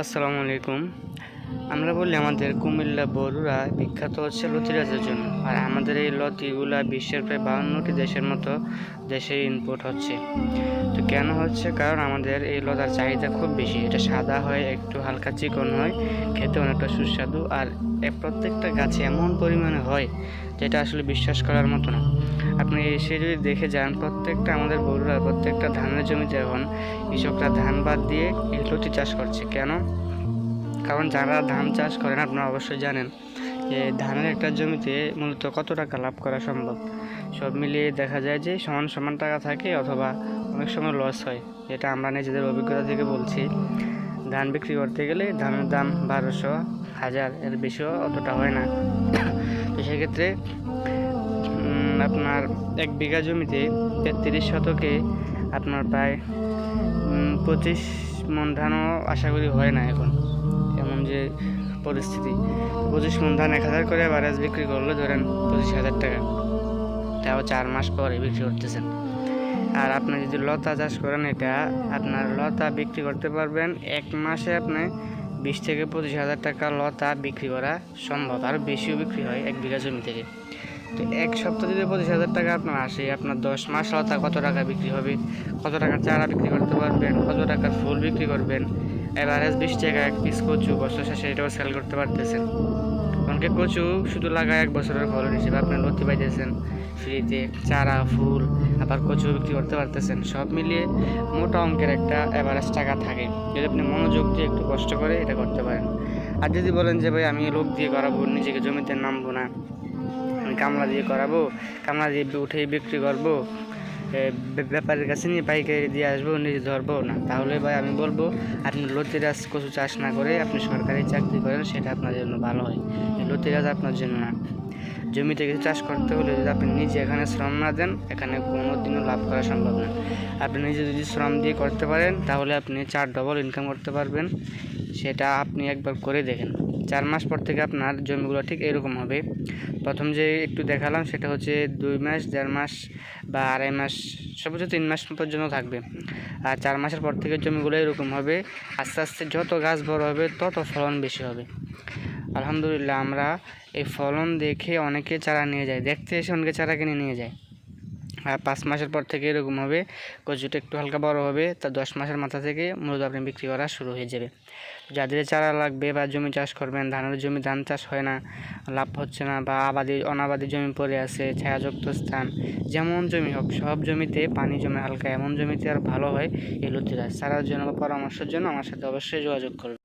আসসালামু আলাইকুম। আমরা বলি আমাদের কুমিল্লা বড়ুরা বিখ্যাত হচ্ছে লতিরাজের জন্য। আর আমাদের এই লতিগুলা বিশ্বের প্রায় বাউন্নটি দেশের মতো দেশে ইনপুট হচ্ছে। কেন হচ্ছে? কারণ আমাদের এই লতার চাহিদা খুব বেশি। এটা সাদা হয়, একটু হালকা চিকন হয়, খেতে অনেকটা সুস্বাদু। আর প্রত্যেকটা গাছে এমন পরিমাণে হয়, যেটা আসলে বিশ্বাস করার মতো না। আপনি এসে যদি দেখে যান, প্রত্যেকটা আমাদের বড়ুরা, প্রত্যেকটা ধানের জমিতে এখন কৃষকরা ধান বাদ দিয়ে এই লতি চাষ করছে। কেন? কারণ যারা ধান চাষ করেন আপনারা অবশ্যই জানেন। যে ধানের একটা জমিতে মূলত কত টাকা লাভ করা সম্ভব? সব মিলিয়ে দেখা যায় যে সমান সমান টাকা থাকে অথবা অনেক সময় লস হয় যেটা আমরা নিজেদের অভিজ্ঞতা থেকে বলছি। ধান বিক্রি করতে গেলে ধানের দাম বারোশো, হাজার এর বেশিও অতটা হয় না। তো সেক্ষেত্রে আপনার এক বিঘা জমিতে তেত্রিশ শতকে আপনার প্রায় পঁচিশ মন ধানও আশা করি হয় না এখন। পরিস্থিতি। পঁচিশ মন ধান এক হাজার করে বারাজ বিক্রি করলে ধরেন পঁচিশ হাজার টাকা। তাও চার মাস পরে বিক্রি করতেছেন। আর আপনি যদি লতা চাষ করেন, এটা আপনার লতা বিক্রি করতে পারবেন, এক মাসে আপনি বিশ থেকে পঁচিশ হাজার টাকা লতা বিক্রি করা সম্ভব। আর বেশিও বিক্রি হয় এক বিঘা জমি থেকে। তো এক সপ্তাহ যদি পঁচিশ হাজার টাকা আপনার আসে, আপনার দশ মাস লতা কত টাকা বিক্রি হবে? কত টাকার চারা বিক্রি করতে পারবেন? কত টাকার ফুল বিক্রি করবেন? এভারেজ বিশ টাকা, এক পিস কচু, বছর শেষে এটাও সেল করতে পারতেছেন। অনেকে কচু শুধু লাগায় এক বছরের ফলন হিসেবে আপনি লতি পাইতেছেন। ফ্রিতে চারা, ফুল, আবার কচু বিক্রি করতে পারতেছেন। সব মিলিয়ে মোটা অঙ্কের একটা এভারেজ টাকা থাকে। যদি আপনি মনোযোগ দিয়ে একটু কষ্ট করে এটা করতে পারেন। আর যদি বলেন যে, ভাই, আমি লোক দিয়ে করাবো, নিজেকে জমিতে নামবো না। আমি কামলা দিয়ে করাবো, কামলা দিয়ে উঠেই বিক্রি করব। ব্যাপারীর কাছে নিয়ে পাইকারি দিয়ে আসব নিজে ধরবো না। তাহলে ভাই আমি বলব, আপনি লতিরাজ কচু চাষ না করে আপনি সরকারি চাকরি করেন, সেটা আপনার জন্য ভালো হয়। এই লতিরাজ আপনার জন্য না। জমিতে কিছু চাষ করতে হলে যদি আপনি নিজে এখানে শ্রম না দেন, এখানে কোনো দিনও লাভ করা সম্ভব না। আপনি নিজে যদি শ্রম দিয়ে করতে পারেন, তাহলে আপনি চার ডবল ইনকাম করতে পারবেন। সেটা আপনি একবার করে দেখেন। চার মাস পর থেকে আপনার জমিগুলো ঠিক এরকম হবে। প্রথম যে একটু দেখালাম সেটা হচ্ছে দুই মাস, দেড় মাস বা আড়াই মাস, সর্বোচ্চ তিন মাস পর্যন্ত থাকবে। আর চার মাসের পর থেকে জমিগুলো এরকম হবে, আস্তে আস্তে যত গাছ বড় হবে, তত ফলন বেশি হবে। আলহামদুলিল্লাহ আমরা এই ফলন দেখে অনেকে চারা নিয়ে যায়। দেখতে এসে অনেকে চারা কিনে নিয়ে যায়। পাঁচ মাসের পর থেকে এরকম হবে। কচুটা একটু হালকা বড় হবে, তা দশ মাসের মাথা থেকে মূলত আপনি বিক্রি করা শুরু হয়ে যাবে। যাদের চারা লাগবে বা জমি চাষ করবেন, ধানের জমি ধান চাষ হয় না, লাভ হচ্ছে না বা আবাদি, অনাবাদি জমি পড়ে আছে, ছায়াযুক্ত স্থান, যেমন জমি হোক, সব জমিতে পানি জমে হালকা, এমন জমিতে আর ভালো হয় এই লতিরাজ চারার জন্য বা পরামর্শের জন্য আমার সাথে অবশ্যই যোগাযোগ করবে